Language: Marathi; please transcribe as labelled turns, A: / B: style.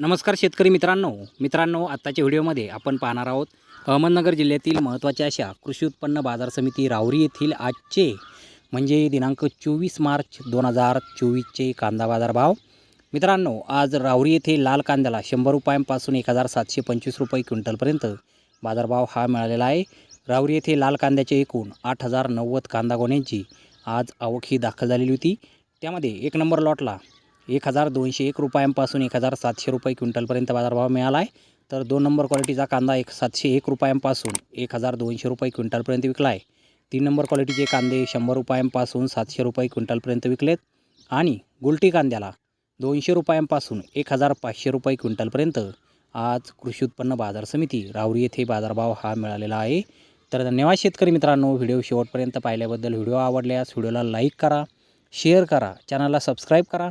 A: नमस्कार शेतकरी मित्रांनो. मित्रांनो आत्ताच्या व्हिडिओमध्ये आपण पाहणार आहोत अहमदनगर जिल्ह्यातील महत्त्वाच्या अशा कृषी उत्पन्न बाजार समिती रावरी येथील आजचे म्हणजे दिनांक चोवीस मार्च दोन हजार चोवीसचे कांदा बाजार भाव मित्रांनो आज राहुरी येथे लाल कांद्याला शंभर रुपयांपासून एक हजार सातशे पंचवीस रुपये क्विंटलपर्यंत बाजारभाव हा मिळालेला आहे. राहुरी येथे लाल कांद्याचे एकूण आठ हजार नव्वद कांदा गोण्यांची आज आवक ही दाखल झालेली होती. त्यामध्ये एक नंबर लॉटला एक हजार दोनशे एक रुपयांपासून एक हजार सातशे रुपये क्विंटलपर्यंत बाजारभाव मिळाला आहे. तर दोन नंबर क्वालिटीचा कांदा एक सातशे एक रुपयांपासून एक हजार दोनशे रुपये क्विंटलपर्यंत विकला आहे. तीन नंबर क्वालिटीचे कांदे शंभर रुपयांपासून सातशे रुपये क्विंटलपर्यंत विकलेत. आणि गुलटी कांद्याला दोनशे रुपयांपासून एक हजार पाचशे रुपये क्विंटलपर्यंत. आज कृषी उत्पन्न बाजार समिती राहुरी येथे बाजारभाव हा मिळालेला आहे. तर धन्यवाद शेतकरी मित्रांनो व्हिडिओ शेवटपर्यंत पाहिल्याबद्दल व्हिडिओ आवडल्यास व्हिडिओला लाईक करा शेअर करा चॅनलला सबस्क्राईब करा.